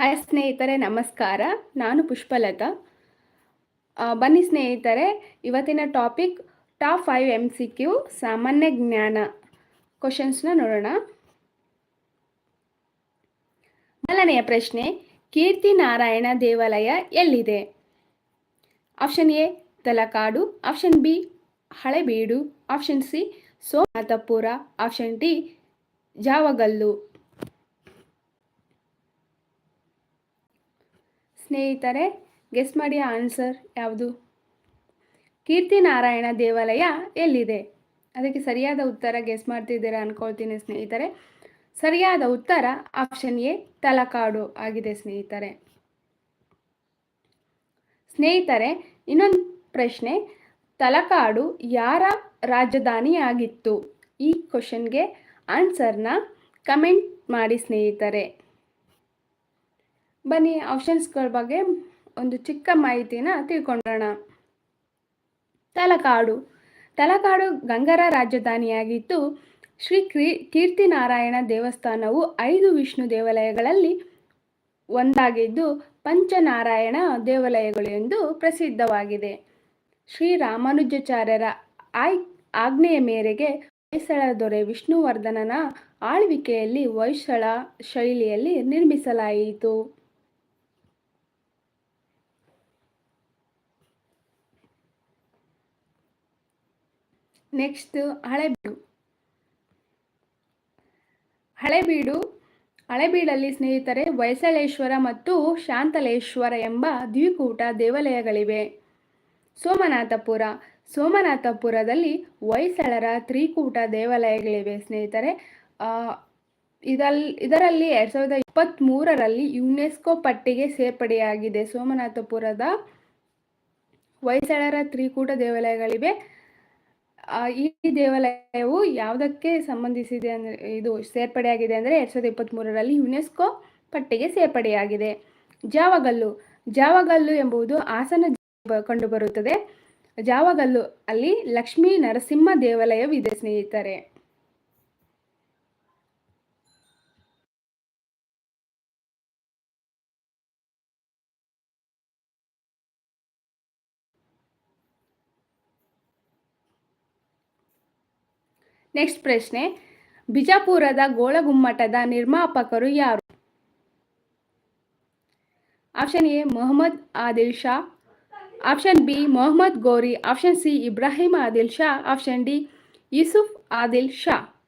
Hi ಸ್ನೇಹಿತರೆ, ನಮಸ್ಕಾರ. ನಾನು ಪುಷ್ಪಲತಾ. ಬನ್ನಿ ಸ್ನೇಹಿತರೆ, ಇವತ್ತಿನ topic top five M C Q ಸಾಮಾನ್ಯ ಜ್ಞಾನ ಕ್ವಶನ್ಸ್ನ ನೋಡೋಣ. ಮೊದಲನೆಯ ಪ್ರಶ್ನೆ, ಕೀರ್ತಿ ನಾರಾಯಣ ದೇವಾಲಯ ಎಲ್ಲಿದೆ? Option A Talakadu. Option B Halebeedu. Option C Somanathapura. Option D Javagal. ಸ್ನೇಹಿತರೆ ಗೆಸ್ ಮಾಡಿ ಆನ್ಸರ್ ಯಾವುದು? ಕೀರ್ತಿ ನಾರಾಯಣ ದೇವಾಲಯ ಎಲ್ಲಿದೆ? ಅದಕ್ಕೆ ಸರಿಯಾದ ಉತ್ತರ ಗೆಸ್ ಮಾಡ್ತಿದ್ದೀರಾ ಅನ್ಕೊಳ್ತೀನಿ ಸ್ನೇಹಿತರೆ. ಸರಿಯಾದ ಉತ್ತರ ಆಪ್ಷನ್ ಎ, ತಲಕಾಡು ಆಗಿದೆ ಸ್ನೇಹಿತರೆ. ಸ್ನೇಹಿತರೆ, ಇನ್ನೊಂದು ಪ್ರಶ್ನೆ. ತಲಕಾಡು ಯಾರ ರಾಜಧಾನಿಯಾಗಿತ್ತು? ಈ ಕ್ವಶನ್ಗೆ ಆನ್ಸರ್ನ ಕಮೆಂಟ್ ಮಾಡಿ ಸ್ನೇಹಿತರೆ. ಬನ್ನಿ ಆಪ್ಷನ್ಸ್ಗಳ ಬಗ್ಗೆ ಒಂದು ಚಿಕ್ಕ ಮಾಹಿತಿನ ತಿಳ್ಕೊಂಡೋಣ. ತಲಕಾಡು. ತಲಕಾಡು ಗಂಗರ ರಾಜಧಾನಿಯಾಗಿದ್ದು, ಶ್ರೀ ಕ್ರೀ ಕೀರ್ತಿನಾರಾಯಣ ದೇವಸ್ಥಾನವು ಐದು ವಿಷ್ಣು ದೇವಾಲಯಗಳಲ್ಲಿ ಒಂದಾಗಿದ್ದು, ಪಂಚನಾರಾಯಣ ದೇವಾಲಯಗಳು ಎಂದು ಪ್ರಸಿದ್ಧವಾಗಿದೆ. ಶ್ರೀ ರಾಮಾನುಜಾಚಾರ್ಯರ ಆಯ್, ಆಜ್ಞೆಯ ಮೇರೆಗೆ ಹೊಯ್ಸಳ ದೊರೆ ವಿಷ್ಣುವರ್ಧನನ ಆಳ್ವಿಕೆಯಲ್ಲಿ ಹೊಯ್ಸಳ ಶೈಲಿಯಲ್ಲಿ ನಿರ್ಮಿಸಲಾಯಿತು. ನೆಕ್ಸ್ಟ್ ಹಳೆಬೀಡು. ಹಳೆಬೀಡು, ಹಳೆಬೀಡಲ್ಲಿ ಸ್ನೇಹಿತರೆ ಹೊಯ್ಸಳೇಶ್ವರ ಮತ್ತು ಶಾಂತಲೇಶ್ವರ ಎಂಬ ದ್ವಿಕೂಟ ದೇವಾಲಯಗಳಿವೆ. ಸೋಮನಾಥಪುರ, ಸೋಮನಾಥಪುರದಲ್ಲಿ ಹೊಯ್ಸಳರ ತ್ರಿಕೂಟ ದೇವಾಲಯಗಳಿವೆ ಸ್ನೇಹಿತರೆ. ಇದಲ್, ಇದರಲ್ಲಿ ಎರಡು ಸಾವಿರದ ಇಪ್ಪತ್ತ್ಮೂರರಲ್ಲಿ ಯುನೆಸ್ಕೋ ಪಟ್ಟಿಗೆ ಸೇರ್ಪಡೆಯಾಗಿದೆ ಸೋಮನಾಥಪುರದ ಹೊಯ್ಸಳರ ತ್ರಿಕೂಟ ದೇವಾಲಯಗಳಿವೆ. ಈ ದೇವಾಲಯವು ಯಾವುದಕ್ಕೆ ಸಂಬಂಧಿಸಿದೆ ಅಂದ್ರೆ, ಇದು ಸೇರ್ಪಡೆಯಾಗಿದೆ ಅಂದರೆ ಎರಡ್ ಸಾವಿರದ ಇಪ್ಪತ್ತ್ಮೂರರಲ್ಲಿ ಯುನೆಸ್ಕೋ ಪಟ್ಟಿಗೆ ಸೇರ್ಪಡೆಯಾಗಿದೆ. ಜಾವಗಲ್ಲು ಜಾವಗಲ್ಲು ಎಂಬುದು ಹಾಸನ ಕಂಡುಬರುತ್ತದೆ. ಜಾವಗಲ್ಲು ಅಲ್ಲಿ ಲಕ್ಷ್ಮೀ ನರಸಿಂಹ ದೇವಾಲಯವಿದೆ ಸ್ನೇಹಿತರೆ. ನೆಕ್ಸ್ಟ್ ಪ್ರಶ್ನೆ. ಬಿಜಾಪುರದ ಗೋಳಗುಮ್ಮಟದ ನಿರ್ಮಾಪಕರು ಯಾರು? Option A Mohammed Adil Shah. Option B Mohammed Ghori. Option C Ibrahim Adil Shah. Option D Yusuf Adil Shah.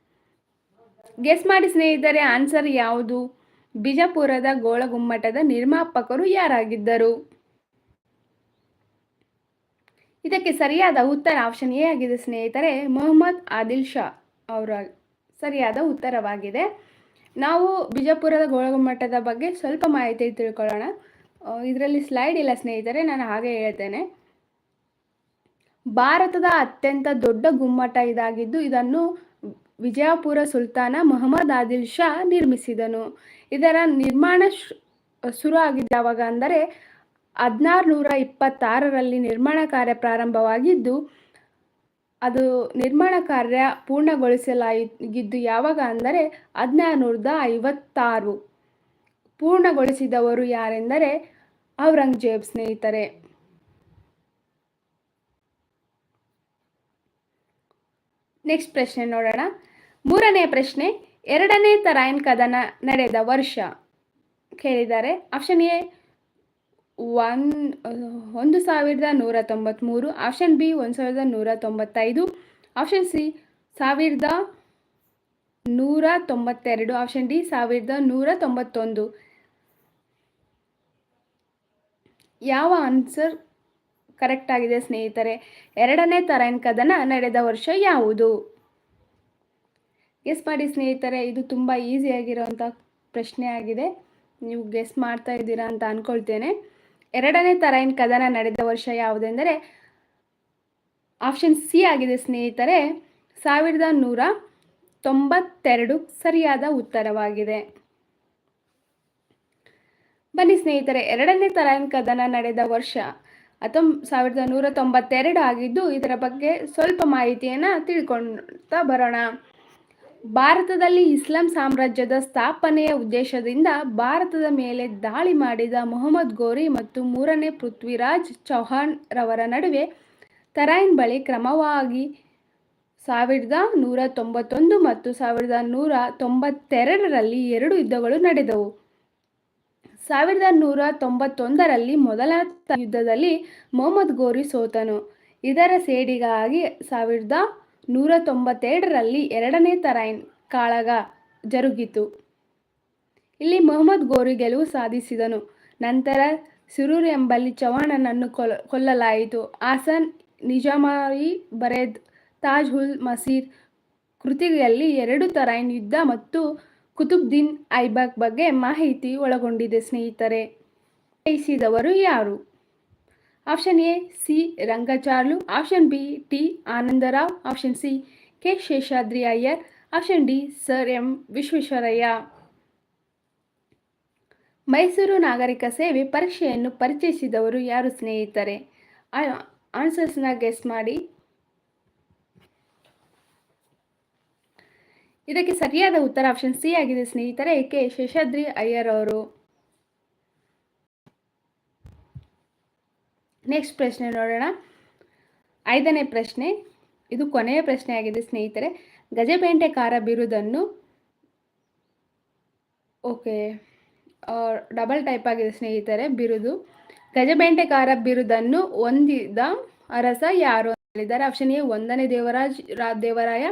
Guess ಮಾಡಿ ಸ್ನೇಹಿತರೆ ಆನ್ಸರ್ ಯಾವುದು? ಬಿಜಾಪುರದ ಗೋಳಗುಮ್ಮಟದ ನಿರ್ಮಾಪಕರು ಯಾರಾಗಿದ್ದರು? ಇದಕ್ಕೆ ಸರಿಯಾದ ಉತ್ತರ ಆಪ್ಷನ್ ಎ ಆಗಿದೆ ಸ್ನೇಹಿತರೆ. ಮೊಹಮ್ಮದ್ ಆದಿಲ್ ಶಾ ಅವರ ಸರಿಯಾದ ಉತ್ತರವಾಗಿದೆ. ನಾವು ಬಿಜಾಪುರದ ಗೋಳಗುಮ್ಮಟದ ಬಗ್ಗೆ ಸ್ವಲ್ಪ ಮಾಹಿತಿ ತಿಳ್ಕೊಳ್ಳೋಣ. ಇದರಲ್ಲಿ ಸ್ಲೈಡ್ ಇಲ್ಲ ಸ್ನೇಹಿತರೆ, ನಾನು ಹಾಗೆ ಹೇಳ್ತೇನೆ. ಭಾರತದ ಅತ್ಯಂತ ದೊಡ್ಡ ಗುಮ್ಮಟ ಇದಾಗಿದ್ದು, ಇದನ್ನು ವಿಜಯಪುರ ಸುಲ್ತಾನ ಮೊಹಮ್ಮದ್ ಆದಿಲ್ ಶಾ ನಿರ್ಮಿಸಿದನು. ಇದರ ನಿರ್ಮಾಣ ಶುರು ಆಗಿದ್ದಾವಾಗ ಅಂದರೆ ಹದಿನಾರು ನೂರ ಇಪ್ಪತ್ತಾರರಲ್ಲಿ ನಿರ್ಮಾಣ ಕಾರ್ಯ ಪ್ರಾರಂಭವಾಗಿದ್ದು, ಅದು ನಿರ್ಮಾಣ ಕಾರ್ಯ ಪೂರ್ಣಗೊಳಿಸಲಾಗಿದ್ದು ಯಾವಾಗ ಅಂದರೆ ಹದಿನಾರು ನೂರದ ಐವತ್ತಾರು ಪೂರ್ಣಗೊಳಿಸಿದವರು ಯಾರೆಂದರೆ ಔರಂಗಜೇಬ್ ಸ್ನೇಹಿತರೆ. ನೆಕ್ಸ್ಟ್ ಪ್ರಶ್ನೆ ನೋಡೋಣ. ಮೂರನೇ ಪ್ರಶ್ನೆ, ಎರಡನೇ ತರಾಯಿನ್ ಕದನ ನಡೆದ ವರ್ಷ. ಕೇಳಿದ್ದಾರೆ. ಆಪ್ಷನ್ ಎ ಒನ್ ಒಂದು ಸಾವಿರದ ನೂರ ತೊಂಬತ್ತ್ಮೂರು ಆಪ್ಷನ್ ಬಿ ಒಂದು ಸಾವಿರದ ನೂರ ತೊಂಬತ್ತೈದು ಆಪ್ಷನ್ ಸಿ ಸಾವಿರದ ನೂರ ತೊಂಬತ್ತೆರಡು ಆಪ್ಷನ್ ಡಿ ಸಾವಿರದ ನೂರ ತೊಂಬತ್ತೊಂದು. ಯಾವ ಆನ್ಸರ್ ಕರೆಕ್ಟ್ ಆಗಿದೆ ಸ್ನೇಹಿತರೆ? ಎರಡನೇ ತರಂಕದನ ಕದನ ನಡೆದ ವರ್ಷ ಯಾವುದು? ಗೆಸ್ ಮಾಡಿ ಸ್ನೇಹಿತರೆ, ಇದು ತುಂಬ ಈಸಿಯಾಗಿರೋಂಥ ಪ್ರಶ್ನೆ ಆಗಿದೆ. ನೀವು ಗೆಸ್ ಮಾಡ್ತಾ ಇದ್ದೀರಾ ಅಂತ ಅಂದ್ಕೊಳ್ತೇನೆ ಎರಡನೇ ತರೈನ್ ಕದನ ನಡೆದ ವರ್ಷ ಯಾವುದೆಂದರೆ ಆಪ್ಷನ್ ಸಿ ಆಗಿದೆ ಸ್ನೇಹಿತರೆ. ಸಾವಿರದ ನೂರ ತೊಂಬತ್ತೆರಡು ಸರಿಯಾದ ಉತ್ತರವಾಗಿದೆ. ಬನ್ನಿ ಸ್ನೇಹಿತರೆ, ಎರಡನೇ ತರಾಯಿನ ಕದನ ನಡೆದ ವರ್ಷ ಹತ್ತೊಂಬ ಸಾವಿರದ ನೂರ ತೊಂಬತ್ತೆರಡು ಆಗಿದ್ದು ಇದರ ಬಗ್ಗೆ ಸ್ವಲ್ಪ ಮಾಹಿತಿಯನ್ನು ತಿಳ್ಕೊಳ್ತಾ ಬರೋಣ. ಭಾರತದಲ್ಲಿ ಇಸ್ಲಾಂ ಸಾಮ್ರಾಜ್ಯದ ಸ್ಥಾಪನೆಯ ಉದ್ದೇಶದಿಂದ ಭಾರತದ ಮೇಲೆ ದಾಳಿ ಮಾಡಿದ ಮೊಹಮ್ಮದ್ ಗೋರಿ ಮತ್ತು ಮೂರನೇ ಪೃಥ್ವಿರಾಜ್ ಚೌಹಾಣ್ ರವರ ನಡುವೆ ತರೈನ್ ಬಳಿ ಕ್ರಮವಾಗಿ ಸಾವಿರದ ನೂರ ತೊಂಬತ್ತೊಂದು ಮತ್ತು ಸಾವಿರದ ನೂರ ತೊಂಬತ್ತೆರಡರಲ್ಲಿ ಎರಡು ಯುದ್ಧಗಳು ನಡೆದವು. ಸಾವಿರದ ನೂರ ತೊಂಬತ್ತೊಂದರಲ್ಲಿ ಮೊದಲ ಯುದ್ಧದಲ್ಲಿ ಮೊಹಮ್ಮದ್ ಗೋರಿ ಸೋತನು. ಇದರ ಸೇಡಿಗಾಗಿ ಸಾವಿರದ ನೂರ ತೊಂಬತ್ತೆರಡರಲ್ಲಿ ಎರಡನೇ ತರೈನ್ ಕಾಳಗ ಜರುಗಿತು. ಇಲ್ಲಿ ಮೊಹಮ್ಮದ್ ಗೋರಿ ಗೆಲುವು ಸಾಧಿಸಿದನು. ನಂತರ ಸಿರೂರ್ ಎಂಬಲ್ಲಿ ಚವಾಣನನ್ನು ಕೊಲ್, ಕೊಲ್ಲಲಾಯಿತು. ಆಸನ್ ನಿಜಾಮಾಯಿ ಬರೆದ್, ತಾಜ್ ಹುಲ್ ಮಸೀರ್ ಕೃತಿಯಲ್ಲಿ ಎರಡು ತರೈನ್ ಯುದ್ಧ ಮತ್ತು ಕುತುಬ್ದೀನ್ ಐಬಕ್ ಬಗ್ಗೆ ಮಾಹಿತಿ ಒಳಗೊಂಡಿದೆ ಸ್ನೇಹಿತರೆ. ಬಯಸಿದವರು ಯಾರು? Option A, C, Rangacharlu. Option B, T, Anandarao. Option C, K, Seshadri Iyer. Option D, sir M, Visvesvaraya. Mysore ನಾಗರಿಕ ಸೇವೆ ಪರೀಕ್ಷೆಯನ್ನು ಪರಿಚಯಿಸಿದವರು ಯಾರು ಸ್ನೇಹಿತರೆ? ಆನ್ಸರ್ಸ್ನ ಗೆಸ್ ಮಾಡಿ. ಇದಕ್ಕೆ ಸರಿಯಾದ ಉತ್ತರ ಆಪ್ಷನ್ ಸಿ ಆಗಿದೆ ಸ್ನೇಹಿತರೆ, ಕೆ, ಶೇಷಾದ್ರಿ ಅಯ್ಯರ್ ಅವರು ನೆಕ್ಸ್ಟ್ ಪ್ರಶ್ನೆ ನೋಡೋಣ. ಐದನೇ ಪ್ರಶ್ನೆ. ಇದು ಕೊನೆಯ ಪ್ರಶ್ನೆ ಆಗಿದೆ, ಸ್ನೇಹಿತರೆ. ಗಜಬೇಂಟೆಕಾರ ಬಿರುದನ್ನು ಓಕೆ ಡಬಲ್ ಟೈಪ್ ಆಗಿದೆ, ಸ್ನೇಹಿತರೆ, ಬಿರುದು. ಗಜಬೇಂಟೆಕಾರ ಬಿರುದನ್ನು ಹೊಂದಿದ ಅರಸ ಯಾರು ಹೇಳಿದ್ದಾರೆ. ಆಪ್ಷನ್ ಎ, ಒಂದನೇ ದೇವರಾಜ್, ರಾ, ದೇವರಾಯ.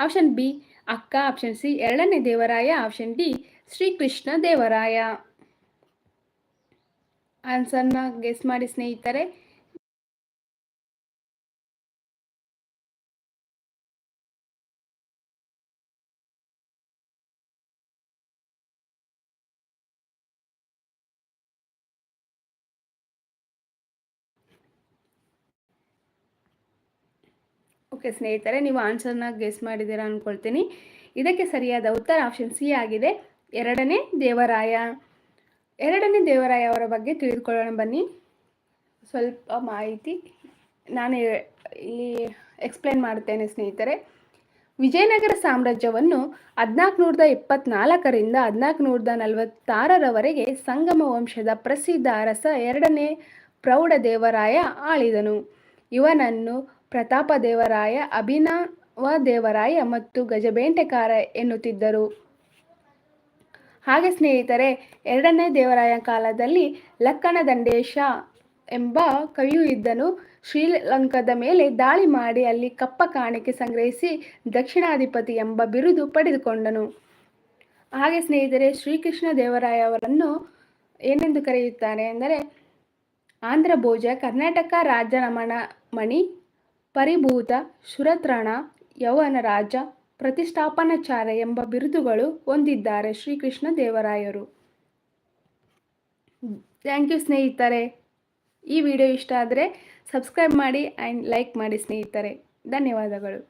ಆಪ್ಷನ್ ಬಿ, ಅಕ್ಕ. ಆಪ್ಷನ್ ಸಿ, ಎರಡನೇ Devaraya. Option D, Srikrishna Devaraya. ಆನ್ಸರ್ನ guess ಮಾಡಿ ಸ್ನೇಹಿತರೆ. ಓಕೆ ಸ್ನೇಹಿತರೆ, ನೀವು ಆನ್ಸರ್ನ ಗೆಸ್ ಮಾಡಿದ್ದೀರಾ ಅನ್ಕೊಳ್ತೀನಿ. ಇದಕ್ಕೆ ಸರಿಯಾದ ಉತ್ತರ ಆಪ್ಷನ್ ಸಿ ಆಗಿದೆ. ಎರಡನೇ ದೇವರಾಯ. ಎರಡನೇ ದೇವರಾಯ ಅವರ ಬಗ್ಗೆ ತಿಳಿದುಕೊಳ್ಳೋಣ ಬನ್ನಿ. ಸ್ವಲ್ಪ ಮಾಹಿತಿ ನಾನು ಇಲ್ಲಿ ಎಕ್ಸ್ಪ್ಲೇನ್ ಮಾಡ್ತೇನೆ ಸ್ನೇಹಿತರೆ. ವಿಜಯನಗರ ಸಾಮ್ರಾಜ್ಯವನ್ನು ಹದಿನಾಲ್ಕು ನೂರದ ಇಪ್ಪತ್ನಾಲ್ಕರಿಂದ ಹದಿನಾಲ್ಕು ನೂರದ ನಲವತ್ತಾರರವರೆಗೆ ಸಂಗಮ ವಂಶದ ಪ್ರಸಿದ್ಧ ಅರಸ ಎರಡನೇ ಪ್ರೌಢ ದೇವರಾಯ ಆಳಿದನು. ಇವನನ್ನು ಪ್ರತಾಪ ದೇವರಾಯ, ಅಭಿನವ ದೇವರಾಯ ಮತ್ತು ಗಜಬೇಂಟೆಕಾರ ಎನ್ನುತ್ತಿದ್ದರು. ಹಾಗೆ ಸ್ನೇಹಿತರೆ, ಎರಡನೇ ದೇವರಾಯ ಕಾಲದಲ್ಲಿ ಲಕ್ಕಣ ದಂಡೇಶ ಎಂಬ ಕವಿಯು ಇದ್ದನು. ಶ್ರೀಲಂಕಾದ ಮೇಲೆ ದಾಳಿ ಮಾಡಿ ಅಲ್ಲಿ ಕಪ್ಪ ಕಾಣಿಕೆ ಸಂಗ್ರಹಿಸಿ ದಕ್ಷಿಣಾಧಿಪತಿ ಎಂಬ ಬಿರುದು ಪಡೆದುಕೊಂಡನು. ಹಾಗೆ ಸ್ನೇಹಿತರೆ, ಶ್ರೀಕೃಷ್ಣ ದೇವರಾಯ ಅವರನ್ನು ಏನೆಂದು ಕರೆಯುತ್ತಾರೆ ಅಂದರೆ ಆಂಧ್ರ ಭೋಜ, ಕರ್ನಾಟಕ ರಾಜ್ಯ ರಮಣ ಮಣಿ, ಪರಿಭೂತ, ಶುರತ್ರಣ, ಯೌವನ ರಾಜ ಪ್ರತಿಷ್ಠಾಪನಾಚಾರ್ಯ ಎಂಬ ಬಿರುದುಗಳು ಹೊಂದಿದ್ದಾರೆ ಶ್ರೀಕೃಷ್ಣ ದೇವರಾಯರು. ಥ್ಯಾಂಕ್ ಯು ಸ್ನೇಹಿತರೆ. ಈ ವಿಡಿಯೋ ಇಷ್ಟ ಆದರೆ ಸಬ್ಸ್ಕ್ರೈಬ್ ಮಾಡಿ ಆ್ಯಂಡ್ ಲೈಕ್ ಮಾಡಿ ಸ್ನೇಹಿತರೆ. ಧನ್ಯವಾದಗಳು.